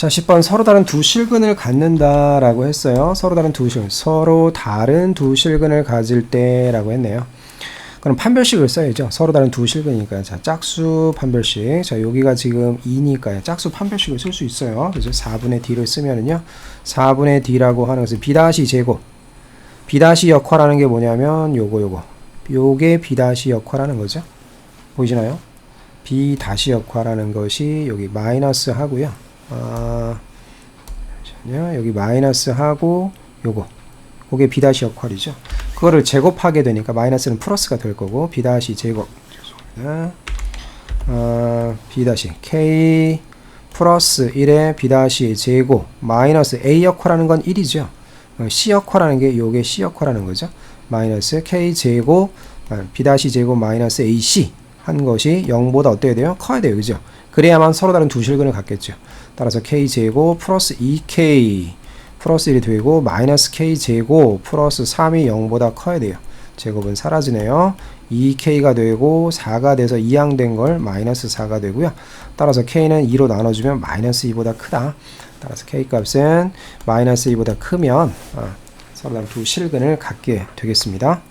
자, 10번 서로 다른 두 실근을 갖는다라고 했어요. 서로 다른 두 실근. 서로 다른 두 실근을 가질 때라고 했네요. 그럼 판별식을 써야죠. 서로 다른 두 실근이니까. 자, 짝수 판별식. 자, 여기가 지금 2니까요. 짝수 판별식을 쓸 수 있어요. 그래서 4분의 D를 쓰면은요. 4분의 D라고 하는 것은 B 다시 제곱. B 다시 역할하는 게 뭐냐면 요거 요거. 요게 B 다시 역할하는 거죠. 보이시나요? B 다시 역할하는 것이 여기 마이너스 하고요. 아, 잠시만요. 여기 마이너스 하고 요거. 그게 B 다시 역할이죠. 그거를 제곱하게 되니까 마이너스는 플러스가 될 거고 B 다시 제곱. 죄송합니다. 아, B 다시 K 플러스 1에 B 다시 제곱 마이너스 A 역할하는 건 1이죠. 어, C 역할하는 게 요게 C 역할하는 거죠. 마이너스 K 제곱 아, B 다시 제곱 마이너스 AC 한 것이 0보다 어때야 돼요? 커야 돼요. 그죠? 그래야만 서로 다른 두 실근을 갖겠죠. 따라서 K 제곱 플러스 2K 플러스 1이 되고 마이너스 K 제곱 플러스 3이 0보다 커야 돼요. 제곱은 사라지네요. 2K가 되고 4가 돼서 이항된 걸 마이너스 4가 되고요. 따라서 K는 2로 나눠주면 마이너스 2보다 크다. 따라서 K 값은 마이너스 2보다 크면 아, 서로 다른 두 실근을 갖게 되겠습니다.